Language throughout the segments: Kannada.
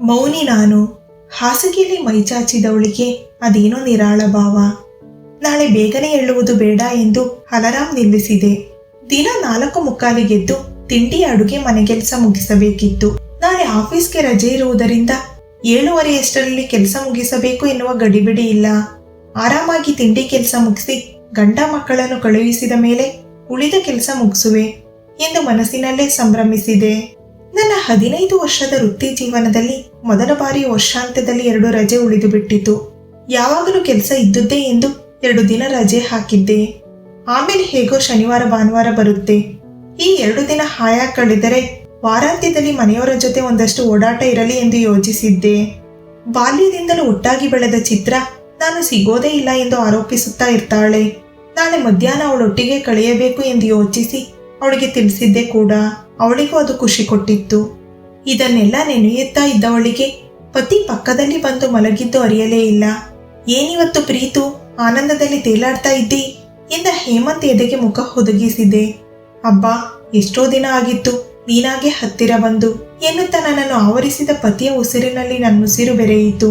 ಮೌನಿ ನಾನು, ಹಾಸಿಗೆಯಲ್ಲಿ ಮೈಚಾಚಿದವಳಿಗೆ ಅದೇನೋ ನಿರಾಳ ಭಾವ. ನಾಳೆ ಬೇಗನೆ ಹೇಳುವುದು ಬೇಡ ಎಂದು ಹಲರಾಮ್ ನಿಲ್ಲಿಸಿದೆ. ದಿನ ನಾಲ್ಕು ಮುಕ್ಕಾಲಿಗೆದ್ದು ತಿಂಡಿ ಅಡುಗೆ ಮನೆಗೆಲಸ ಮುಗಿಸಬೇಕಿತ್ತು. ನಾಳೆ ಆಫೀಸ್ಗೆ ರಜೆ ಇರುವುದರಿಂದ ಏಳುವರೆಯಷ್ಟರಲ್ಲಿ ಕೆಲಸ ಮುಗಿಸಬೇಕು ಎನ್ನುವ ಗಡಿಬಿಡಿ ಇಲ್ಲ. ಆರಾಮಾಗಿ ತಿಂಡಿ ಕೆಲಸ ಮುಗಿಸಿ ಗಂಡ ಮಕ್ಕಳನ್ನು ಕಳುಹಿಸಿದ ಮೇಲೆ ಉಳಿದ ಕೆಲಸ ಮುಗಿಸುವೆ ಎಂದು ಮನಸ್ಸಿನಲ್ಲೇ ಸಂಭ್ರಮಿಸಿದೆ. ನನ್ನ ಹದಿನೈದು ವರ್ಷದ ವೃತ್ತಿ ಜೀವನದಲ್ಲಿ ಮೊದಲ ಬಾರಿ ವರ್ಷಾಂತ್ಯದಲ್ಲಿ ಎರಡು ರಜೆ ಉಳಿದು ಬಿಟ್ಟಿತು ಯಾವಾಗಲೂ ಕೆಲಸ ಇದ್ದುದ್ದೇ ಎಂದು ಎರಡು ದಿನ ರಜೆ ಹಾಕಿದ್ದೆ. ಆಮೇಲೆ ಹೇಗೋ ಶನಿವಾರ ಭಾನುವಾರ ಬರುತ್ತೆ. ಈ ಎರಡು ದಿನ ಹಾಯ ಕಳೆದರೆ ವಾರಾಂತ್ಯದಲ್ಲಿ ಮನೆಯವರ ಜೊತೆ ಒಂದಷ್ಟು ಓಡಾಟ ಇರಲಿ ಎಂದು ಯೋಚಿಸಿದ್ದೆ. ಬಾಲ್ಯದಿಂದಲೂ ಒಟ್ಟಾಗಿ ಬೆಳೆದ ಚಿತ್ರ ನಾನು ಸಿಗೋದೇ ಇಲ್ಲ ಎಂದು ಆರೋಪಿಸುತ್ತಾ ಇರ್ತಾಳೆ. ನಾಳೆ ಮಧ್ಯಾಹ್ನ ಅವಳೊಟ್ಟಿಗೆ ಕಳೆಯಬೇಕು ಎಂದು ಯೋಚಿಸಿ ಅವಳಿಗೆ ತಿಳಿಸಿದ್ದೆ ಕೂಡ. ಅವಳಿಗೂ ಅದು ಖುಷಿ ಕೊಟ್ಟಿತ್ತು. ಇದನ್ನೆಲ್ಲ ನೆನೆಯುತ್ತಾ ಇದ್ದವಳಿಗೆ ಪತಿ ಪಕ್ಕದಲ್ಲಿ ಬಂದು ಮಲಗಿದ್ದು ಅರಿಯಲೇ ಇಲ್ಲ. ಏನಿವತ್ತು ಪ್ರೀತು, ಆನಂದದಲ್ಲಿ ತೇಲಾಡ್ತಾ ಇದ್ದಿ ಎಂದ ಹೇಮಂತ್ ಎದೆಗೆ ಮುಖ ಹುದುಗಿಸಿದೆ. ಅಬ್ಬಾ, ಎಷ್ಟೋ ದಿನ ಆಗಿತ್ತು, ನೀನಾಗೆ ಹತ್ತಿರ ಬಂದು ಎನ್ನುತ್ತಾ ನನ್ನನ್ನು ಆವರಿಸಿದ ಪತಿಯ ಉಸಿರಿನಲ್ಲಿ ನನ್ನ ಉಸಿರು ಬೆರೆಯಿತು.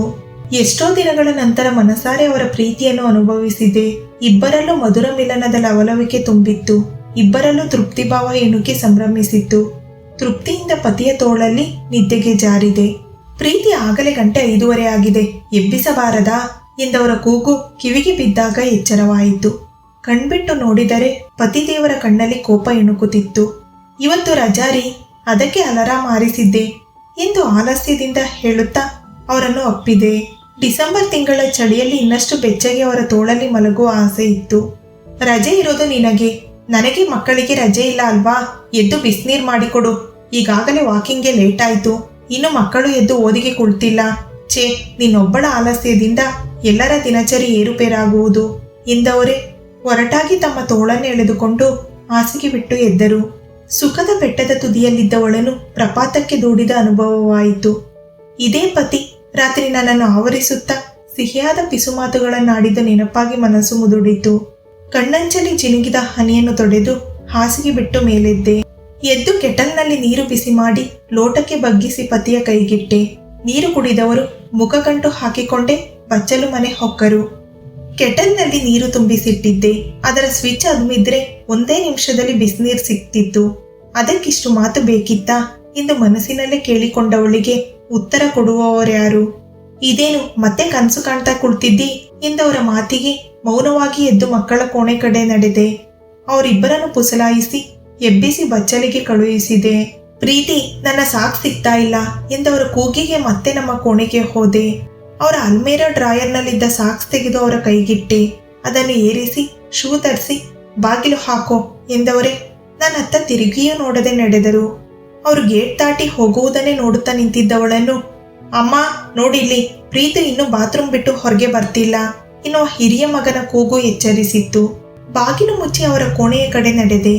ಎಷ್ಟೋ ದಿನಗಳ ನಂತರ ಮನಸಾರೆ ಅವರ ಪ್ರೀತಿಯನ್ನು ಅನುಭವಿಸಿದೆ. ಇಬ್ಬರಲ್ಲೂ ಮಧುರ ಮಿಲನದ ಲವಲವಿಕೆ ತುಂಬಿತ್ತು. ಇಬ್ಬರಲ್ಲೂ ತೃಪ್ತಿಭಾವ ಎಣುಕೆ ಸಂಭ್ರಮಿಸಿತ್ತು. ತೃಪ್ತಿಯಿಂದ ಪತಿಯ ತೋಳಲ್ಲಿ ನಿದ್ದೆಗೆ ಜಾರಿದೆ. ಪ್ರೀತಿ ಆಗಲೇ ಗಂಟೆ ಐದೂವರೆ ಆಗಿದೆ. ಎಬ್ಬಿಸಬಾರದಾ? ಎಂದವರ ಕೂಗು ಕಿವಿಗೆ ಬಿದ್ದಾಗ ಎಚ್ಚರವಾಯಿತು. ಕಣ್ಬಿಟ್ಟು ನೋಡಿದರೆ ಪತಿದೇವರ ಕಣ್ಣಲ್ಲಿ ಕೋಪ ಇಣುಕುತ್ತಿತ್ತು ಇವತ್ತು ರಜಾರಿ, ಅದಕ್ಕೆ ಅಲಾರಾಮ್ ಆರಿಸಿದ್ದೆ ಎಂದು ಆಲಸ್ಯದಿಂದ ಹೇಳುತ್ತಾ ಅವರನ್ನು ಅಪ್ಪಿದೆ. ಡಿಸೆಂಬರ್ ತಿಂಗಳ ಚಳಿಯಲ್ಲಿ ಇನ್ನಷ್ಟು ಬೆಚ್ಚಗೆ ಅವರ ತೋಳಲ್ಲಿ ಮಲಗುವ ಆಸೆ ಇತ್ತು. ರಜೆ ಇರೋದು ನಿನಗೆ ನನಗೆ ಮಕ್ಕಳಿಗೆ ರಜೆ ಇಲ್ಲ ಅಲ್ವಾ? ಎದ್ದು ಬಿಸಿನೀರ್ ಮಾಡಿಕೊಡು. ಈಗಾಗಲೇ ವಾಕಿಂಗ್ಗೆ ಲೇಟ್ ಆಯ್ತು ಇನ್ನು ಮಕ್ಕಳು ಎದ್ದು ಓದಿಗೆ ಕುಳ್ತಿಲ್ಲ. ಛೇ, ನಿನ್ನೊಬ್ಬಳ ಆಲಸ್ಯದಿಂದ ಎಲ್ಲರ ದಿನಚರಿ ಏರುಪೇರಾಗುವುದು. ಎಂದವರೇ ಹೊರಟಾಗಿ ತಮ್ಮ ತೋಳನ್ನು ಎಳೆದುಕೊಂಡು ಹಾಸಿಗೆ ಬಿಟ್ಟು ಎದ್ದರು. ಸುಖದ ಬೆಟ್ಟದ ತುದಿಯಲ್ಲಿದ್ದವಳನ್ನು ಪ್ರಪಾತಕ್ಕೆ ದೂಡಿದ ಅನುಭವವಾಯಿತು. ಇದೇ ಪತಿ ರಾತ್ರಿ ನನ್ನನ್ನು ಆವರಿಸುತ್ತಾ ಸಿಹಿಯಾದ ಪಿಸುಮಾತುಗಳನ್ನಾಡಿದ ನೆನಪಾಗಿ ಮನಸ್ಸು ಮುದುಡಿತು. ಕಣ್ಣಂಚಲಿ ಜಿನುಗಿದ ಹನಿಯನ್ನು ತೊಡೆದು ಹಾಸಿಗೆ ಬಿಟ್ಟು ಮೇಲೆದ್ದೆ. ಎದ್ದು ಕೆಟಲ್ನಲ್ಲಿ ನೀರು ಬಿಸಿ ಮಾಡಿ ಲೋಟಕ್ಕೆ ಬಗ್ಗಿಸಿ ಪತಿಯ ಕೈಗಿಟ್ಟೆ. ನೀರು ಕುಡಿದವರು ಮುಖಗಂಟು ಹಾಕಿಕೊಂಡೇ ಬಚ್ಚಲು ಮನೆ ಹೊಕ್ಕರು. ಕೆಟಲ್ನಲ್ಲಿ ನೀರು ತುಂಬಿಸಿಟ್ಟಿದ್ದೆ. ಅದರ ಸ್ವಿಚ್ ಅದುಮಿದ್ರೆ ಒಂದೇ ನಿಮಿಷದಲ್ಲಿ ಬಿಸಿನೀರು ಸಿಕ್ತಿತ್ತು. ಅದಕ್ಕಿಷ್ಟು ಮಾತು ಬೇಕಿತ್ತಾ? ಎಂದು ಮನಸ್ಸಿನಲ್ಲೇ ಕೇಳಿಕೊಂಡವಳಿಗೆ ಉತ್ತರ ಕೊಡುವವರ್ಯಾರು ಇದೇನು ಮತ್ತೆ ಕನಸು ಕಾಣ್ತಾ ಕುಳ್ತಿದ್ದಿ? ಎಂದವರ ಮಾತಿಗೆ ಮೌನವಾಗಿ ಎದ್ದು ಮಕ್ಕಳ ಕೋಣೆ ಕಡೆ ನಡೆದೆ. ಅವರಿಬ್ಬರನ್ನು ಪುಸಲಾಯಿಸಿ, ಎಬ್ಬಿಸಿ ಬಚ್ಚಲಿಗೆ ಕಳುಹಿಸಿದೆ. ಪ್ರೀತಿ, ನನ್ನ ಸಾಕ್ ಸಿಗ್ತಾ ಇಲ್ಲ ಎಂದವರ ಕೂಗಿಗೆ ಮತ್ತೆ ನಮ್ಮ ಕೋಣೆಗೆ ಹೋದೆ. ಅವರ ಅಲ್ಮೇರ ಡ್ರಾಯರ್ನಲ್ಲಿದ್ದ ಸಾಕ್ಸ್ ತೆಗೆದು ಅವರ ಕೈಗಿಟ್ಟೆ. ಅದನ್ನು ಏರಿಸಿ, ಶೂ ತರಿಸಿ, ಬಾಗಿಲು ಹಾಕೋ ಎಂದವರೇ ನನ್ನತ್ತ ತಿರುಗಿಯೂ ನೋಡದೆ ನಡೆದರು. ಅವರು ಗೇಟ್ ದಾಟಿ ಹೋಗುವುದನ್ನೇ ನೋಡುತ್ತಾ ನಿಂತಿದ್ದವಳನ್ನು, ಅಮ್ಮ, ನೋಡಿಲ್ಲಿ, ಪ್ರೀತಿ ಇನ್ನು ಬಾತ್ರೂಮ್ ಬಿಟ್ಟು ಹೊರಗೆ ಬರ್ತಿಲ್ಲ. ಇನ್ನು ಹಿರಿಯ ಮಗನ ಕೂಗು ಎಚ್ಚರಿಸಿತ್ತು. ಬಾಗಿಲು ಮುಚ್ಚಿ ಅವರ ಕೋಣೆಯ ಕಡೆ ನಡೆದೆ.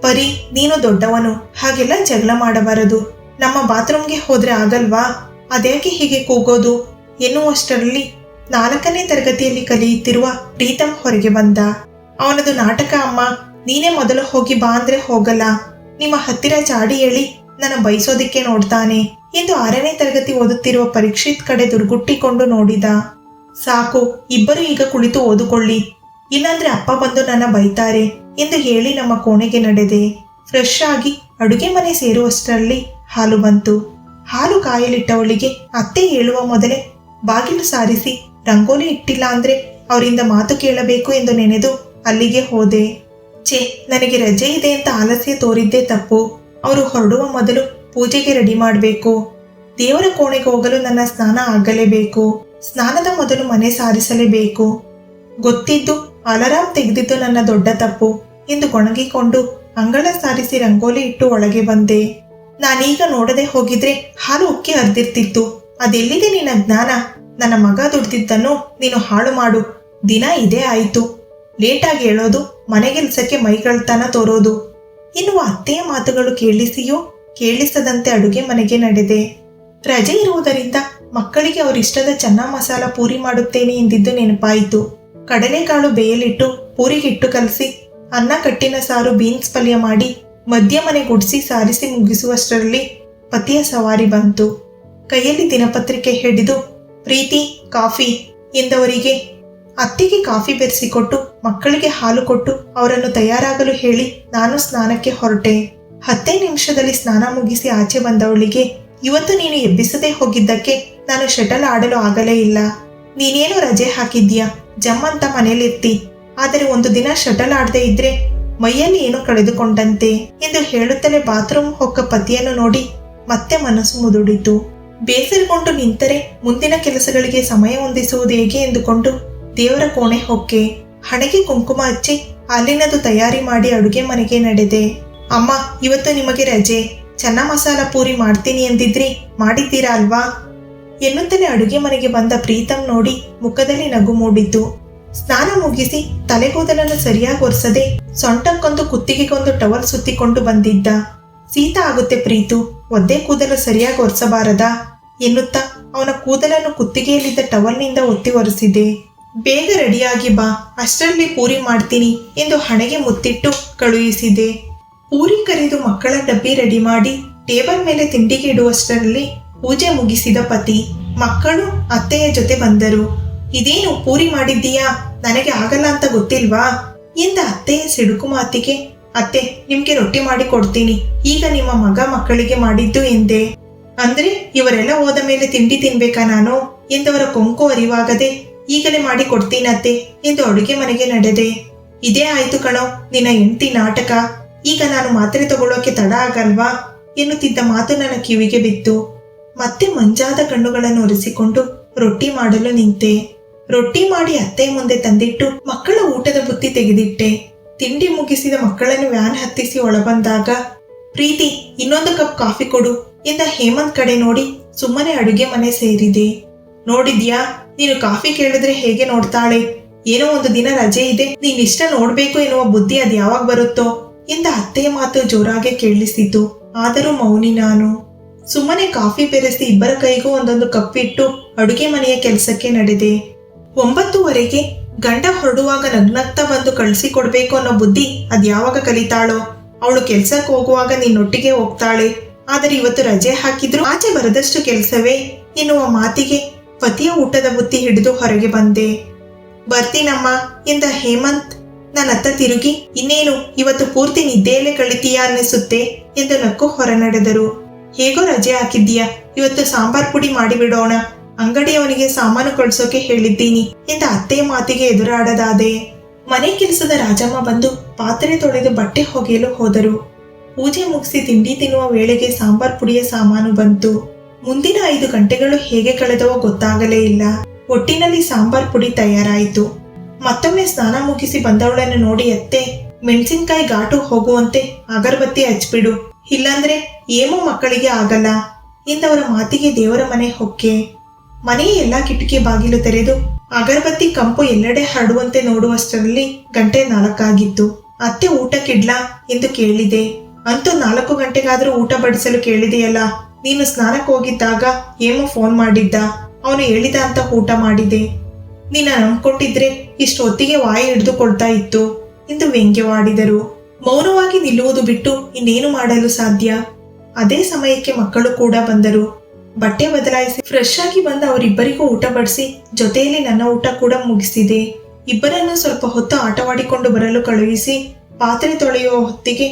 ಪರಿ ನೀನು ದೊಡ್ಡವನು, ಹಾಗೆಲ್ಲ ಜಗಳ ಮಾಡಬಾರದು. ನಮ್ಮ ಬಾತ್ರೂಮ್ಗೆ ಹೋದ್ರೆ ಆಗಲ್ವಾ? ಅದ್ಯಾಕೆ ಹೀಗೆ ಕೂಗೋದು? ಎನ್ನುವಷ್ಟರಲ್ಲಿ ನಾಲ್ಕನೇ ತರಗತಿಯಲ್ಲಿ ಕಲಿಯುತ್ತಿರುವ ಪ್ರೀತಮ್ ಹೊರಗೆ ಬಂದ. ಅವನದು ನಾಟಕ ಅಮ್ಮ, ನೀನೇ ಮೊದಲು ಹೋಗಿ ಬಾ ಅಂದ್ರೆ ಹೋಗಲ್ಲ. ನಿಮ್ಮ ಹತ್ತಿರ ಚಾಡಿ ಹೇಳಿ ನನ್ನ ಬಯಸೋದಿಕ್ಕೆ ನೋಡ್ತಾನೆ ಎಂದು ಆರನೇ ತರಗತಿ ಓದುತ್ತಿರುವ ಪರೀಕ್ಷಿತ್ ಕಡೆ ದುರ್ಗುಟ್ಟಿಕೊಂಡು ನೋಡಿದ. ಸಾಕು, ಇಬ್ಬರು ಈಗ ಕುಳಿತು ಓದುಕೊಳ್ಳಿ. ಇಲ್ಲಾಂದ್ರೆ ಅಪ್ಪ ಬಂದು ನನ್ನ ಬೈತಾರೆ ಎಂದು ಹೇಳಿ ನಮ್ಮ ಕೋಣೆಗೆ ನಡೆದೆ. ಫ್ರೆಶ್ ಆಗಿ ಅಡುಗೆ ಮನೆ ಸೇರುವಷ್ಟರಲ್ಲಿ ಹಾಲು ಬಂತು. ಹಾಲು ಕಾಯಲಿಟ್ಟವಳಿಗೆ ಅತ್ತೆ ಹೇಳುವ ಮೊದಲೇ ಬಾಗಿಲು ಸಾರಿಸಿ, ರಂಗೋಲಿ ಇಟ್ಟಿಲ್ಲ ಅಂದ್ರೆ ಅವರಿಂದ ಮಾತು ಕೇಳಬೇಕು ಎಂದು ನೆನೆದು ಅಲ್ಲಿಗೆ ಹೋದೆ. ಛೇ, ನನಗೆ ರಜೆ ಇದೆ ಅಂತ ಆಲಸ್ಯ ತೋರಿದ್ದೇ ತಪ್ಪು. ಅವರು ಹೊರಡುವ ಮೊದಲು ಪೂಜೆಗೆ ರೆಡಿ ಮಾಡಬೇಕು. ದೇವರ ಕೋಣೆಗೆ ಹೋಗಲು ನನ್ನ ಸ್ನಾನ ಆಗಲೇಬೇಕು. ಸ್ನಾನದ ಮೊದಲು ಮನೆ ಸಾರಿಸಲೇಬೇಕು. ಗೊತ್ತಿದ್ದು ಅಲಾರಾಮ್ ತೆಗೆದಿದ್ದು ನನ್ನ ದೊಡ್ಡ ತಪ್ಪು ಎಂದು ಗೊಣಗಿಕೊಂಡು ಅಂಗಳ ಸಾರಿಸಿ ರಂಗೋಲಿ ಇಟ್ಟು ಒಳಗೆ ಬಂದೆ. ನಾನೀಗ ನೋಡದೆ ಹೋಗಿದ್ರೆ ಹಾಲು ಉಕ್ಕಿ ಹರಿದಿರ್ತಿತ್ತು. ಅದೆಲ್ಲಿದೆ ನಿನ್ನ ಜ್ಞಾನ? ನನ್ನ ಮಗ ದುಡ್ದಿದ್ದನ್ನು ನೀನು ಹಾಳು ಮಾಡು. ದಿನ ಇದೇ ಆಯಿತು. ಲೇಟಾಗಿ ಹೇಳೋದು ಮನೆಗೆಲ್ಸಕ್ಕೆ ಮೈಗಳ್ತನ ತೋರೋದು. ಎನ್ನುವ ಅತ್ತೆಯ ಮಾತುಗಳು ಕೇಳಿಸಿಯೋ ಕೇಳಿಸದಂತೆ ಅಡುಗೆ ಮನೆಗೆ ನಡೆದೆ. ರಜೆ ಇರುವುದರಿಂದ ಮಕ್ಕಳಿಗೆ ಅವರಿಷ್ಟದ ಚೆನ್ನ ಮಸಾಲ ಪೂರಿ ಮಾಡುತ್ತೇನೆ ಎಂದಿದ್ದು ನೆನಪಾಯಿತು. ಕಡಲೆಕಾಳು ಬೇಯಲಿಟ್ಟು ಪೂರಿಗಿಟ್ಟು ಕಲಸಿ, ಅನ್ನ ಕಟ್ಟಿನ ಸಾರು ಬೀನ್ಸ್ ಪಲ್ಯ ಮಾಡಿ, ಮಧ್ಯ ಮನೆ ಗುಡಿಸಿ ಸಾರಿಸಿ ಮುಗಿಸುವಷ್ಟರಲ್ಲಿ ಪತಿಯ ಸವಾರಿ ಬಂತು. ಕೈಯಲ್ಲಿ ದಿನಪತ್ರಿಕೆ ಹಿಡಿದು, ಪ್ರೀತಿ, ಕಾಫಿ ಎಂದವರಿಗೆ ಅತ್ತಿಗೆ ಕಾಫಿ ಬೆರೆಸಿಕೊಟ್ಟು, ಮಕ್ಕಳಿಗೆ ಹಾಲು ಕೊಟ್ಟು ಅವರನ್ನು ತಯಾರಾಗಲು ಹೇಳಿ ನಾನು ಸ್ನಾನಕ್ಕೆ ಹೊರಟೆ. ಹತ್ತೇ ನಿಮಿಷದಲ್ಲಿ ಸ್ನಾನ ಮುಗಿಸಿ ಆಚೆ ಬಂದವಳಿಗೆ, ಇವತ್ತು ನೀನು ಎಬ್ಬಿಸದೇ ಹೋಗಿದ್ದಕ್ಕೆ ನಾನು ಶಟಲ್ ಆಡಲು ಆಗಲೇ ಇಲ್ಲ. ನೀನೇನು ರಜೆ ಹಾಕಿದ್ಯಾ ಜಮ್ಮಂತ ಮನೇಲಿರ್ತಿ. ಆದರೆ ಒಂದು ದಿನ ಶಟಲ್ ಆಡದೆ ಇದ್ರೆ ಮೈಯಲ್ಲಿ ಏನೋ ಕಳೆದುಕೊಂಡಂತೆ ಎಂದು ಹೇಳುತ್ತಲೇ ಬಾತ್ರೂಮ್ ಹೊಕ್ಕ ಪತಿಯನ್ನು ನೋಡಿ ಮತ್ತೆ ಮನಸ್ಸು ಮುದುಡಿತು. ಬೇಸರಗೊಂಡು ನಿಂತರೆ ಮುಂದಿನ ಕೆಲಸಗಳಿಗೆ ಸಮಯ ಹೊಂದಿಸುವುದು ಹೇಗೆ ಎಂದುಕೊಂಡು ದೇವರ ಕೋಣೆ ಹೊಕ್ಕೆ ಹಣೆಗೆ ಕುಂಕುಮ ಹಚ್ಚಿ ಅಲ್ಲಿನದು ತಯಾರಿ ಮಾಡಿ ಅಡುಗೆ ಮನೆಗೆ ನಡೆದೆ. ಅಮ್ಮ, ಇವತ್ತು ನಿಮಗೆ ರಜೆ. ಚೆನ್ನ ಮಸಾಲ ಪೂರಿ ಮಾಡ್ತೀನಿ ಎಂದಿದ್ರಿ, ಮಾಡಿದ್ದೀರಾ ಅಲ್ವಾ? ಎನ್ನುತ್ತಲೇ ಅಡುಗೆ ಮನೆಗೆ ಬಂದ ಪ್ರೀತಂ ನೋಡಿ ಮುಖದಲ್ಲಿ ನಗು ಮೂಡಿತು ಸ್ನಾನ ಮುಗಿಸಿ ತಲೆಗೂದಲನ್ನು ಸರಿಯಾಗಿ ಒರೆಸದೆ ಸೊಂಟಕ್ಕೊಂದು ಕುತ್ತಿಗೆಗೊಂದು ಟವಲ್ ಸುತ್ತಿಕೊಂಡು ಬಂದಿದ್ದ. ಸೀತ ಆಗುತ್ತೆ ಪ್ರೀತು ಒದ್ದೆ ಕೂದಲು ಸರಿಯಾಗಿ ಒರೆಸಬಾರದ ಎನ್ನುತ್ತಾ ಅವನ ಕೂದಲನ್ನು ಕುತ್ತಿಗೆಯಲ್ಲಿದ್ದ ಟವಲ್ನಿಂದ ಒತ್ತಿ ಒರೆಸಿದೆ. ಬೇಗ ರೆಡಿಯಾಗಿ ಬಾ, ಅಷ್ಟರಲ್ಲಿ ಪೂರಿ ಮಾಡ್ತೀನಿ ಎಂದು ಹಣೆಗೆ ಮುತ್ತಿಟ್ಟು ಕಳುಹಿಸಿದೆ. ಪೂರಿ ಕರೆದು ಮಕ್ಕಳ ಡಬ್ಬಿ ರೆಡಿ ಮಾಡಿ ಟೇಬಲ್ ಮೇಲೆ ತಿಂಡಿಗೆ ಇಡುವಷ್ಟರಲ್ಲಿ ಪೂಜೆ ಮುಗಿಸಿದ ಪತಿ, ಮಕ್ಕಳು, ಅತ್ತೆಯ ಜೊತೆ ಬಂದರು. ಇದೇನು ಪೂರಿ ಮಾಡಿದ್ದೀಯಾ? ನನಗೆ ಆಗಲ್ಲ ಅಂತ ಗೊತ್ತಿಲ್ವಾ? ಎಂದ ಅತ್ತೆಯ ಸಿಡುಕು ಮಾತಿಗೆ, ಅತ್ತೆ, ನಿಮ್ಗೆ ರೊಟ್ಟಿ ಮಾಡಿ ಕೊಡ್ತೀನಿ. ಈಗ ನಿಮ್ಮ ಮಗ ಮಕ್ಕಳಿಗೆ ಮಾಡಿದ್ದು ಎಂದೆ? ಅಂದ್ರೆ ಇವರೆಲ್ಲ ಹೋದ ಮೇಲೆ ತಿಂಡಿ ತಿನ್ಬೇಕಾ ನಾನು? ಎಂದವರ ಕೊಂಕು ಅರಿವಾಗದೆ, ಈಗಲೇ ಮಾಡಿ ಕೊಡ್ತೀನತ್ತೆ ಎಂದು ಅಡುಗೆ ಮನೆಗೆ ನಡೆದೆ. ಇದೇ ಆಯ್ತು ಕಣೋ, ನಿನ್ನ ಹೆಂಡತಿ ನಾಟಕ. ಈಗ ನಾನು ಮಾತ್ರೆ ತಗೊಳ್ಳೋಕೆ ತಡ ಆಗಲ್ವಾ? ಎನ್ನುತ್ತಿದ್ದ ಮಾತು ನನ್ನ ಕಿವಿಗೆ ಬಿತ್ತು. ಮತ್ತೆ ಮಂಜಾದ ಕಣ್ಣುಗಳನ್ನು ಒರೆಸಿಕೊಂಡು ರೊಟ್ಟಿ ಮಾಡಲು ನಿಂತೆ. ರೊಟ್ಟಿ ಮಾಡಿ ಅತ್ತೆ ಮುಂದೆ ತಂದಿಟ್ಟು ಮಕ್ಕಳ ಊಟದ ಬುತ್ತಿ ತೆಗೆದಿಟ್ಟೆ. ತಿಂಡಿ ಮುಗಿಸಿದ ಮಕ್ಕಳನ್ನು ವ್ಯಾನ್ ಹತ್ತಿಸಿ ಒಳಬಂದಾಗ, ಪ್ರೀತಿ, ಇನ್ನೊಂದು ಕಪ್ ಕಾಫಿ ಕೊಡು ಎಂದ ಹೇಮಂತ್ ಕಡೆ ನೋಡಿ ಸುಮ್ಮನೆ ಅಡುಗೆ ಮನೆ ಸೇರಿದೆ. ನೋಡಿದ್ಯಾ? ನೀನು ಕಾಫಿ ಕೇಳಿದ್ರೆ ಹೇಗೆ ನೋಡ್ತಾಳೆ? ಏನೋ ಒಂದು ದಿನ ರಜೆ ಇದೆ ನೀನ್ ಇಷ್ಟ ನೋಡ್ಬೇಕು ಎನ್ನುವ ಬುದ್ಧಿ ಅದು ಯಾವಾಗ ಬರುತ್ತೋ? ಎಂದ ಅತ್ತೆಯ ಮಾತು ಜೋರಾಗೆ ಕೇಳಿಸಿತು. ಆದರೂ ಮೌನಿ ನಾನು. ಸುಮ್ಮನೆ ಕಾಫಿ ಬೆರೆಸಿ ಇಬ್ಬರ ಕೈಗೂ ಒಂದೊಂದು ಕಪ್ ಇಟ್ಟು ಅಡುಗೆ ಮನೆಯ ಕೆಲಸಕ್ಕೆ ನಡೆದೆ. ಒಂಬತ್ತುವರೆಗೆ ಗಂಡ ಹೊರಡುವಾಗ ನಗ್ನಗ್ತಾ ಬಂದು ಕಳಿಸಿಕೊಡ್ಬೇಕು ಅನ್ನೋ ಬುದ್ಧಿ ಅದ್ ಯಾವಾಗ ಕಲಿತಾಳೋ? ಅವಳು ಕೆಲ್ಸಕ್ಕೆ ಹೋಗುವಾಗ ನಿನ್ನೊಟ್ಟಿಗೆ ಹೋಗ್ತಾಳೆ. ಆದರೆ ಇವತ್ತು ರಜೆ ಹಾಕಿದ್ರು. ಆಚೆ ಬರದಷ್ಟು ಕೆಲಸವೇ? ಎನ್ನುವ ಮಾತಿಗೆ ಪತಿಯ ಊಟದ ಬುತ್ತಿ ಹಿಡಿದು ಹೊರಗೆ ಬಂದೆ. ಬರ್ತೀನಮ್ಮ, ಎಂದ ಹೇಮಂತ್. ನನ್ನತ್ತ ತಿರುಗಿ, ಇನ್ನೇನು, ಇವತ್ತು ಪೂರ್ತಿ ನಿದ್ದೆಯಲ್ಲೇ ಕಳಿತೀಯಾ ಅನ್ನಿಸುತ್ತೆ ಎಂದು ನಕ್ಕು ಹೊರ ನಡೆದರು ಹೇಗೋ ರಜೆ ಹಾಕಿದ್ದೀಯಾ? ಇವತ್ತು ಸಾಂಬಾರ್ ಪುಡಿ ಮಾಡಿಬಿಡೋಣ. ಅಂಗಡಿಯವನಿಗೆ ಸಾಮಾನು ಕಳ್ಸೋಕೆ ಹೇಳಿದ್ದೀನಿ ಎಂದ ಅತ್ತೆಯ ಮಾತಿಗೆ ಎದುರಾಡದಾದೆ. ಮನೆ ಕೆಲಸದ ರಾಜಮ್ಮ ಬಂದು ಪಾತ್ರೆ ತೊಳೆದು ಬಟ್ಟೆ ಹೊಗೆಯಲು ಹೋದರು. ಪೂಜೆ ಮುಗಿಸಿ ತಿಂಡಿ ತಿನ್ನುವ ವೇಳೆಗೆ ಸಾಂಬಾರ್ ಪುಡಿಯ ಸಾಮಾನು ಬಂತು. ಮುಂದಿನ ಐದು ಗಂಟೆಗಳು ಹೇಗೆ ಕಳೆದವೋ ಗೊತ್ತಾಗಲೇ ಇಲ್ಲ. ಒಟ್ಟಿನಲ್ಲಿ ಸಾಂಬಾರ್ ಪುಡಿ ತಯಾರಾಯಿತು. ಮತ್ತೊಮ್ಮೆ ಸ್ನಾನ ಮುಗಿಸಿ ಬಂದವಳನ್ನು ನೋಡಿ ಅತ್ತೆ, ಮೆಣಸಿನ್ಕಾಯಿ ಘಾಟು ಹೋಗುವಂತೆ ಅಗರಬತ್ತಿ ಹಚ್ಬಿಡು ಇಲ್ಲಾಂದ್ರೆ ಏನೋ ಮಕ್ಕಳಿಗೆ ಆಗಲ್ಲ. ಎಂದವರ ಮಾತಿಗೆ ದೇವರ ಮನೆ ಹೊಕ್ಕೆ. ಮನೆಯ ಎಲ್ಲಾ ಕಿಟಕಿ ಬಾಗಿಲು ತೆರೆದು ಅಗರಬತ್ತಿ ಕಂಪು ಎಲ್ಲೆಡೆ ಹರಡುವಂತೆ ನೋಡುವಷ್ಟರಲ್ಲಿ ಗಂಟೆ ನಾಲ್ಕಾಗಿತ್ತು. ಅತ್ತೆ ಊಟಕ್ಕಿಡ್ಲಾ ಎಂದು ಕೇಳಿದೆ. ಅಂತೂ ನಾಲ್ಕು ಗಂಟೆಗಾದರೂ ಊಟ ಬಡಿಸಲು ಕೇಳಿದೆಯಲ್ಲ. ನೀನು ಸ್ನಾನಕ್ಕೆ ಹೋಗಿದ್ದಾಗ ಏಮೋ ಫೋನ್ ಮಾಡಿದ್ದ. ಅವನು ಹೇಳಿದ ಅಂತ ಊಟ ಮಾಡಿದೆ. ನೀನು ನಂಬ್ಕೊಟ್ಟಿದ್ರೆ ಇಷ್ಟು ಹೊತ್ತಿಗೆ ವಾಯಿ ಹಿಡಿದುಕೊಳ್ತಾ ಇತ್ತು ಎಂದು ವ್ಯಂಗ್ಯವಾಡಿದರು. ಮೌನವಾಗಿ ನಿಲ್ಲುವುದು ಬಿಟ್ಟು ಇನ್ನೇನು ಮಾಡಲು ಸಾಧ್ಯ? ಅದೇ ಸಮಯಕ್ಕೆ ಮಕ್ಕಳು ಕೂಡ ಬಂದರು. ಬಟ್ಟೆ ಬದಲಾಯಿಸಿ ಫ್ರೆಶ್ ಆಗಿ ಬಂದ ಅವರಿಬ್ಬರಿಗೂ ಊಟ ಬಡಿಸಿ ಜೊತೆಯಲ್ಲಿ ನನ್ನ ಊಟ ಕೂಡ ಮುಗಿಸಿದೆ ಇಬ್ಬರನ್ನು ಸ್ವಲ್ಪ ಹೊತ್ತು ಆಟವಾಡಿಕೊಂಡು ಬರಲು ಕಳುಹಿಸಿ ಪಾತ್ರೆ ತೊಳೆಯುವ ಹೊತ್ತಿಗೆ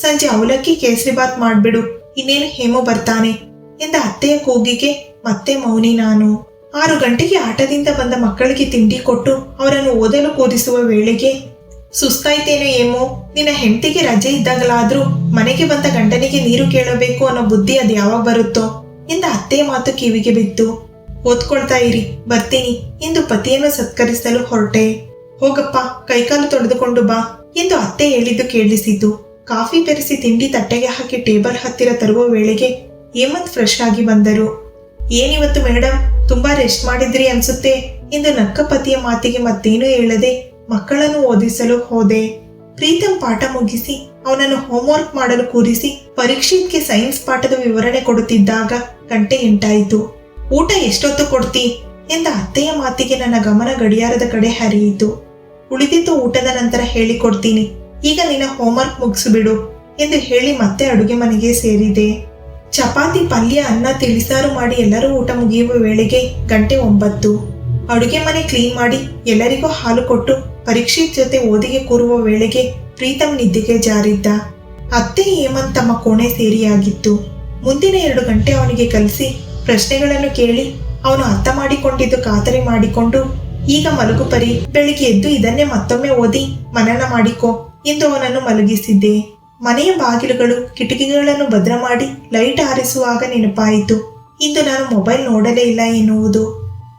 ಸಂಜೆ ಅವಲಕ್ಕಿ ಕೇಸರಿಬಾತ್ ಮಾಡ್ಬಿಡು, ಇನ್ನೇನು ಹೇಮೋ ಬರ್ತಾನೆ ಎಂದ ಅತ್ತೆಯ ಕೂಗಿಗೆ ಮತ್ತೆ ಮೌನಿ ನಾನು. ಆರು ಗಂಟೆಗೆ ಆಟದಿಂದ ಬಂದ ಮಕ್ಕಳಿಗೆ ತಿಂಡಿ ಕೊಟ್ಟು ಅವರನ್ನು ಓದಲು ಕೂರಿಸುವ ವೇಳೆಗೆ ಸುಸ್ತಾಯ್ತೇನೋ ಏಮೋ ನಿನ್ನ ಹೆಂಡತಿಗೆ ರಜೆ ಇದ್ದಾಗಲಾದ್ರೂ ಮನೆಗೆ ಬಂದ ಗಂಡನಿಗೆ ನೀರು ಕೇಳಬೇಕು ಅನ್ನೋ ಬುದ್ಧಿ ಅದು ಯಾವಾಗ ಬರುತ್ತೋ? ಎಂದ ಅತ್ತೆ ಮಾತು ಕಿವಿಗೆ ಬಿತ್ತು ಓದ್ಕೊಳ್ತಾ ಇರಿ, ಬರ್ತೀನಿ ಎಂದು ಪತಿಯನ್ನು ಸತ್ಕರಿಸಲು ಹೊರಟೆ. ಹೋಗಪ್ಪ, ಕೈಕಾಲು ತೊಳೆದುಕೊಂಡು ಬಾ, ಎಂದು ಅತ್ತೆ ಹೇಳಿದ್ದು ಕೇಳಿಸಿದ್ದು. ಕಾಫಿ ಬೆರೆಸಿ ತಿಂಡಿ ತಟ್ಟೆಗೆ ಹಾಕಿ ಟೇಬಲ್ ಹತ್ತಿರ ತರುವ ವೇಳೆಗೆ ಹೇಮಂತ್ ಫ್ರೆಶ್ ಆಗಿ ಬಂದರು. ಏನಿವತ್ತು ಮೇಡಮ್ ತುಂಬಾ ರೆಸ್ಟ್ ಮಾಡಿದ್ರಿ ಅನ್ಸುತ್ತೆ? ಎಂದು ನಕ್ಕ ಪತಿಯ ಮಾತಿಗೆ ಮತ್ತೇನೂ ಹೇಳದೆ ಮಕ್ಕಳನ್ನು ಓದಿಸಲು ಹೋದೆ. ಪ್ರೀತಂ ಪಾಠ ಮುಗಿಸಿ, ಅವನನ್ನು ಹೋಮ್ವರ್ಕ್ ಮಾಡಲು ಕೂರಿಸಿ ಪರೀಕ್ಷೆಗೆ ಸೈನ್ಸ್ ಪಾಠದ ವಿವರಣೆ ಕೊಡುತ್ತಿದ್ದಾಗ ಗಂಟೆ ಎಂಟಾಯಿತು. ಊಟ ಎಷ್ಟೊತ್ತು ಕೊಡ್ತಿ? ಎಂದ ಅತ್ತೆಯ ಮಾತಿಗೆ ನನ್ನ ಗಮನ ಗಡಿಯಾರದ ಕಡೆ ಹರಿಯಿತು. ಉಳಿದಿದ್ದು ಊಟದ ನಂತರ ಹೇಳಿಕೊಡ್ತೀನಿ. ಈಗ ನಿನ್ನ ಹೋಮ್ವರ್ಕ್ ಮುಗಿಸಿಬಿಡು ಎಂದು ಹೇಳಿ ಮತ್ತೆ ಅಡುಗೆ ಮನೆಗೆ ಸೇರಿದೆ. ಚಪಾತಿ, ಪಲ್ಯ, ಅನ್ನ, ತಿಳಿಸಾರು ಮಾಡಿ ಎಲ್ಲರೂ ಊಟ ಮುಗಿಯುವ ವೇಳೆಗೆ ಗಂಟೆ ಒಂಬತ್ತು. ಅಡುಗೆ ಮನೆ ಕ್ಲೀನ್ ಮಾಡಿ ಎಲ್ಲರಿಗೂ ಹಾಲು ಕೊಟ್ಟು ಪರೀಕ್ಷಿತ್ ಜೊತೆ ಓದಿಗೆ ಕೂರುವ ವೇಳೆಗೆ ಪ್ರೀತಮ್ ನಿದ್ದೆಗೆ ಜಾರಿದ್ದ. ಅತ್ತೆ ಹೇಮಂತ್ ತಮ್ಮ ಕೋಣೆ ಸೇರಿಯಾಗಿತ್ತು. ಮುಂದಿನ ಎರಡು ಗಂಟೆ ಅವನಿಗೆ ಕಲಿಸಿ ಪ್ರಶ್ನೆಗಳನ್ನು ಕೇಳಿ ಅವನು ಅರ್ಥ ಮಾಡಿಕೊಂಡಿದ್ದು ಖಾತರಿ ಮಾಡಿಕೊಂಡು ಈಗ ಮಲಗು ಪರಿ, ಬೆಳಿಗ್ಗೆ ಎದ್ದು ಇದನ್ನೇ ಮತ್ತೊಮ್ಮೆ ಓದಿ ಮನನ ಮಾಡಿಕೊ ಎಂದು ಅವನನ್ನು ಮಲಗಿಸಿದ್ದೆ. ಮನೆಯ ಬಾಗಿಲುಗಳು ಕಿಟಕಿಗಳನ್ನು ಭದ್ರ ಮಾಡಿ ಲೈಟ್ ಆರಿಸುವಾಗ ನೆನಪಾಯಿತು. ಇಂದು ನಾನು ಮೊಬೈಲ್ ನೋಡಲೇ ಇಲ್ಲ ಎನ್ನುವುದು.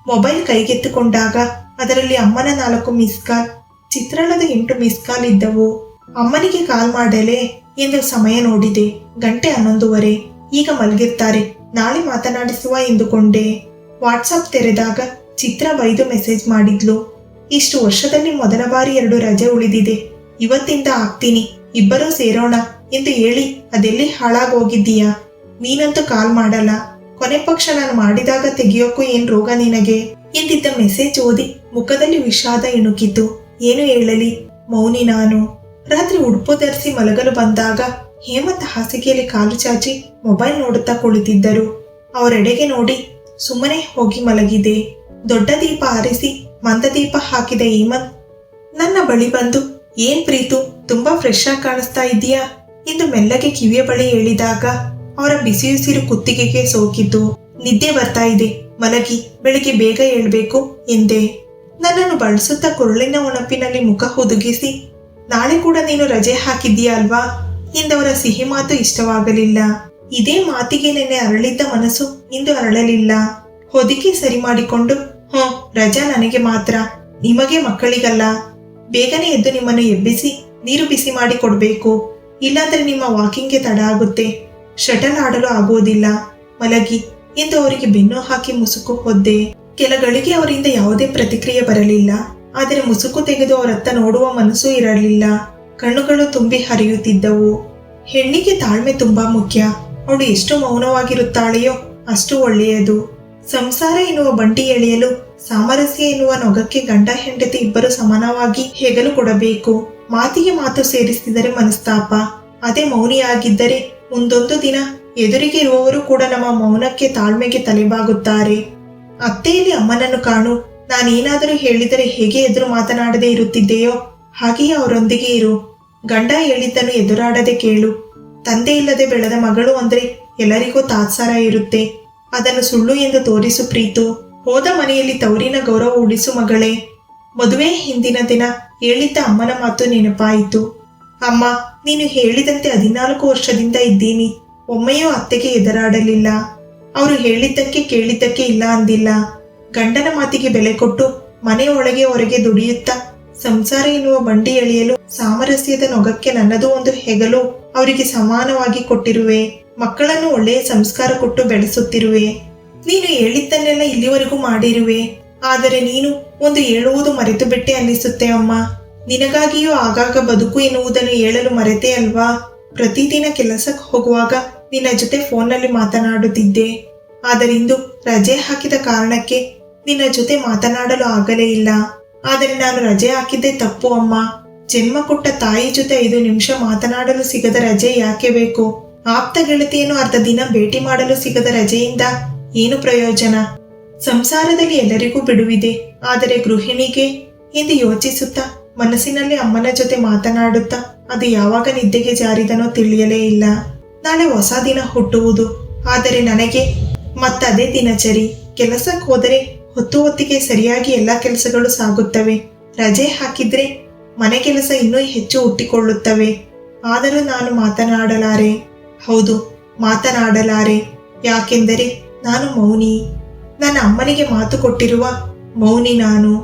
ಮೊಬೈಲ್ ಕೈಗೆತ್ತಿಕೊಂಡಾಗ ಅದರಲ್ಲಿ ಅಮ್ಮನ ನಾಲ್ಕು ಮಿಸ್ ಕಾಲ್ ಚಿತ್ರಣದ ಎಂಟು ಮಿಸ್ ಕಾಲ್ ಇದ್ದವು. ಅಮ್ಮನಿಗೆ ಕಾಲ್ ಮಾಡಲೆ ಎಂದು ಸಮಯ ನೋಡಿದೆ. ಗಂಟೆ ಹನ್ನೊಂದುವರೆ. ಈಗ ಮಲಗಿರ್ತಾರೆ. ನಾಳೆ ಮಾತನಾಡಿಸುವ ಎಂದುಕೊಂಡೆ. ವಾಟ್ಸಪ್ ತೆರೆದಾಗ ಚಿತ್ರ ಬೈದು ಮೆಸೇಜ್ ಮಾಡಿದ್ಲು. ಇಷ್ಟು ವರ್ಷದಲ್ಲಿ ಮೊದಲ ಬಾರಿ ಎರಡು ರಜೆ ಉಳಿದಿದೆ. ಇವತ್ತಿಂದ ಆಗ್ತೀನಿ. ಇಬ್ಬರೂ ಸೇರೋಣ ಎಂದು ಹೇಳಿ ಅದೆಲ್ಲಿ ಹಾಳಾಗೋಗಿದ್ದೀಯಾ? ನೀನಂತೂ ಕಾಲ್ ಮಾಡಲ್ಲ. ಕೊನೆ ಪಕ್ಷ ನಾನು ಮಾಡಿದಾಗ ತೆಗಿಯೋಕ್ಕೂ ಏನ್ ರೋಗ ನಿನಗೆ? ಎಂದಿದ್ದ ಮೆಸೇಜ್ ಓದಿ ಮುಖದಲ್ಲಿ ವಿಷಾದ ಇಣುಕಿತು ಏನು ಹೇಳಲಿ? ಮೌನಿ ನಾನು. ರಾತ್ರಿ ಉಡುಪು ಧರಿಸಿ ಮಲಗಲು ಬಂದಾಗ ಹೇಮಂತ್ ಹಾಸಿಗೆಯಲ್ಲಿ ಕಾಲು ಚಾಚಿ ಮೊಬೈಲ್ ನೋಡುತ್ತಾ ಕುಳಿತಿದ್ದರು. ಅವರೆಡೆಗೆ ನೋಡಿ ಸುಮ್ಮನೆ ಹೋಗಿ ಮಲಗಿದೆ. ದೊಡ್ಡ ದೀಪ ಆರಿಸಿ ಮಂದ ದೀಪ ಹಾಕಿದ ಹೇಮಂತ್, ನನ್ನ ಬಳಿ ಬಂದು, ಏನ್ ಪ್ರೀತು, ತುಂಬಾ ಫ್ರೆಶ್ ಆಗಿ ಕಾಣಿಸ್ತಾ ಇದೀಯಾ ಎಂದು ಮೆಲ್ಲಗೆ ಕಿವಿಯ ಬಳಿ ಹೇಳಿದಾಗ ಅವರ ಬಿಸಿಯುಸಿರು ಕುತ್ತಿಗೆಗೆ ಸೋಕಿತು ನಿದ್ದೆ ಬರ್ತಾ ಇದೆ. ಮಲಗಿ, ಬೆಳಿಗ್ಗೆ ಬೇಗ ಏಳ್ಬೇಕು ಎಂದೆ. ನನ್ನನ್ನು ಬಳಸುತ್ತಾ ಕೊರಳಿನ ಉಣಪಿನಲ್ಲಿ ಮುಖ ಹುದುಗಿಸಿ, ನಾಳೆ ಕೂಡ ನೀನು ರಜೆ ಹಾಕಿದ್ದೀಯಾ ಅಲ್ವಾ ಎಂದವರ ಸಿಹಿ ಮಾತು ಇಷ್ಟವಾಗಲಿಲ್ಲ. ಇದೇ ಮಾತಿಗೆ ನೆನೆ ಅರಳಿದ್ದ ಮನಸ್ಸು ಇಂದು ಅರಳಲಿಲ್ಲ. ಹೊದಿಕೆ ಸರಿ ಮಾಡಿಕೊಂಡು, ಹ್ಞೂ, ರಜಾ ನನಗೆ ಮಾತ್ರ, ನಿಮಗೆ ಮಕ್ಕಳಿಗಲ್ಲ. ಬೇಗನೆ ಎದ್ದು ನಿಮ್ಮನ್ನು ಎಬ್ಬಿಸಿ, ನೀರು ಬಿಸಿ ಮಾಡಿ ಕೊಡಬೇಕು. ಇಲ್ಲಾಂದ್ರೆ ನಿಮ್ಮ ವಾಕಿಂಗ್ಗೆ ತಡ ಆಗುತ್ತೆ. ಶಟಲ್ ಆಡಲು ಆಗುವುದಿಲ್ಲ. ಮಲಗಿ ಎಂದು ಅವರಿಗೆ ಬೆನ್ನು ಹಾಕಿ ಮುಸುಕು ಹೊದ್ದೆ. ಕೆಲಗಳಿಗೆ ಅವರಿಂದ ಯಾವುದೇ ಪ್ರತಿಕ್ರಿಯೆ ಬರಲಿಲ್ಲ. ಆದರೆ ಮುಸುಕು ತೆಗೆದು ಅವರತ್ತ ನೋಡುವ ಮನಸ್ಸು ಇರಲಿಲ್ಲ. ಕಣ್ಣುಗಳು ತುಂಬಿ ಹರಿಯುತ್ತಿದ್ದವು. ಹೆಣ್ಣಿಗೆ ತಾಳ್ಮೆ ತುಂಬಾ ಮುಖ್ಯ. ಅವಳು ಎಷ್ಟು ಮೌನವಾಗಿರುತ್ತಾಳೆಯೋ ಅಷ್ಟು ಒಳ್ಳೆಯದು. ಸಂಸಾರ ಎನ್ನುವ ಬಂಡಿ ಎಳೆಯಲು ಸಾಮರಸ್ಯ ಎನ್ನುವ ನೊಗಕ್ಕೆ ಗಂಡ ಹೆಂಡತಿ ಇಬ್ಬರು ಸಮಾನವಾಗಿ ಹೆಗಲು ಕೊಡಬೇಕು. ಮಾತಿಗೆ ಮಾತು ಸೇರಿಸಿದರೆ ಮನಸ್ತಾಪ. ಅದೇ ಮೌನಿಯಾಗಿದ್ದರೆ ಮುಂದೊಂದು ದಿನ ಎದುರಿಗೆ ಇರುವವರು ಕೂಡ ನಮ್ಮ ಮೌನಕ್ಕೆ ತಾಳ್ಮೆಗೆ ತಲೆಬಾಗುತ್ತಾರೆ. ಅತ್ತೆಯಲ್ಲಿ ಅಮ್ಮನನ್ನು ಕಾಣು. ನಾನೇನಾದರೂ ಹೇಳಿದರೆ ಹೇಗೆ ಎದುರು ಮಾತನಾಡದೆ ಇರುತ್ತಿದ್ದೆಯೋ, ಹಾಗೆಯೇ ಅವರೊಂದಿಗೆ ಇರು. ಗಂಡ ಹೇಳಿದ್ದನ್ನು ಎದುರಾಡದೆ ಕೇಳು. ತಂದೆ ಇಲ್ಲದೆ ಬೆಳೆದ ಮಗಳು ಅಂದರೆ ಎಲ್ಲರಿಗೂ ತಾತ್ಸಾರ ಇರುತ್ತೆ. ಅದನ್ನು ಸುಳ್ಳು ಎಂದು ತೋರಿಸು ಪ್ರೀತು. ಹೋದ ಮನೆಯಲ್ಲಿ ತವರಿನ ಗೌರವ ಉಳಿಸು ಮಗಳೇ. ಮದುವೆ ಹಿಂದಿನ ದಿನ ಹೇಳಿದ್ದ ಅಮ್ಮನ ಮಾತು ನೆನಪಾಯಿತು. ಅಮ್ಮ, ನೀನು ಹೇಳಿದಂತೆ ಹದಿನಾಲ್ಕು ವರ್ಷದಿಂದ ಇದ್ದೀನಿ. ಒಮ್ಮೆಯೂ ಅತ್ತೆಗೆ ಎದುರಾಡಲಿಲ್ಲ. ಅವರು ಹೇಳಿದ್ದಕ್ಕೆ ಕೇಳಿದ್ದಕ್ಕೆ ಇಲ್ಲ ಅಂದಿಲ್ಲ. ಗಂಡನ ಮಾತಿಗೆ ಬೆಲೆ ಕೊಟ್ಟು ಮನೆ ಒಳಗೆ ಹೊರಗೆ ದುಡಿಯುತ್ತಾ ಸಂಸಾರ ಎನ್ನುವ ಬಂಡಿ ಎಳೆಯಲು ಸಾಮರಸ್ಯದ ನೊಗಕ್ಕೆ ನನ್ನದು ಒಂದು ಹೆಗಲು ಅವರಿಗೆ ಸಮಾನವಾಗಿ ಕೊಟ್ಟಿರುವೆ. ಮಕ್ಕಳನ್ನು ಒಳ್ಳೆಯ ಸಂಸ್ಕಾರ ಕೊಟ್ಟು ಬೆಳೆಸುತ್ತಿರುವೆ. ನೀನು ಹೇಳಿದ್ದನ್ನೆಲ್ಲ ಇಲ್ಲಿವರೆಗೂ ಮಾಡಿರುವೆ. ಆದರೆ ನೀನು ಒಂದು ಹೇಳುವುದು ಮರೆತು ಬಿಟ್ಟೆ ಅನ್ನಿಸುತ್ತೆ ಅಮ್ಮ. ನಿನಗಾಗಿಯೂ ಆಗಾಗ ಬದುಕು ಎನ್ನುವುದನ್ನು ಹೇಳಲು ಮರೆತೆ ಅಲ್ವಾ? ಪ್ರತಿದಿನ ಕೆಲಸಕ್ಕೆ ಹೋಗುವಾಗ ನಿನ್ನ ಜೊತೆ ಫೋನ್ನಲ್ಲಿ ಮಾತನಾಡುತ್ತಿದ್ದೆ. ಆದರಿಂದು ರಜೆ ಹಾಕಿದ ಕಾರಣಕ್ಕೆ ನಿನ್ನ ಜೊತೆ ಮಾತನಾಡಲು ಆಗಲೇ ಇಲ್ಲ. ಆದರೆ ನಾನು ರಜೆ ಹಾಕಿದ್ದೆ ತಪ್ಪು ಅಮ್ಮ. ಜನ್ಮ ಕೊಟ್ಟ ತಾಯಿ ಜೊತೆ ಐದು ನಿಮಿಷ ಮಾತನಾಡಲು ಸಿಗದ ರಜೆ ಯಾಕೆ ಬೇಕು? ಆಪ್ತ ಗೆಳತಿಯನ್ನು ಅರ್ಧ ದಿನ ಭೇಟಿ ಮಾಡಲು ಸಿಗದ ರಜೆಯಿಂದ ಏನು ಪ್ರಯೋಜನ? ಸಂಸಾರದಲ್ಲಿ ಎಲ್ಲರಿಗೂ ಬಿಡುವಿದೆ. ಆದರೆ ಗೃಹಿಣಿಗೆ ಎಂದು ಯೋಚಿಸುತ್ತಾ ಮನಸ್ಸಿನಲ್ಲಿ ಅಮ್ಮನ ಜೊತೆ ಮಾತನಾಡುತ್ತಾ ಅದು ಯಾವಾಗ ನಿದ್ದೆಗೆ ಜಾರಿದನೋ ತಿಳಿಯಲೇ ಇಲ್ಲ. ನಾಳೆ ಹೊಸ ದಿನ ಹುಟ್ಟುವುದು. ಆದರೆ ನನಗೆ ಮತ್ತದೇ ದಿನಚರಿ. ಕೆಲಸಕ್ಕೆ ಹೋದರೆ ಹೊತ್ತು ಹೊತ್ತಿಗೆ ಸರಿಯಾಗಿ ಎಲ್ಲ ಕೆಲಸಗಳು ಸಾಗುತ್ತವೆ. ರಜೆ ಹಾಕಿದ್ರೆ ಮನೆ ಕೆಲಸ ಇನ್ನೂ ಹೆಚ್ಚು ಹುಟ್ಟಿಕೊಳ್ಳುತ್ತವೆ. ಆದರೂ ನಾನು ಮಾತನಾಡಲಾರೆ. ಹೌದು, ಮಾತನಾಡಲಾರೆ. ಯಾಕೆಂದರೆ ನಾನು ಮೌನಿ. ನನ್ನ ಅಮ್ಮನಿಗೆ ಮಾತು ಕೊಟ್ಟಿರುವ ಮೌನಿ ನಾನು.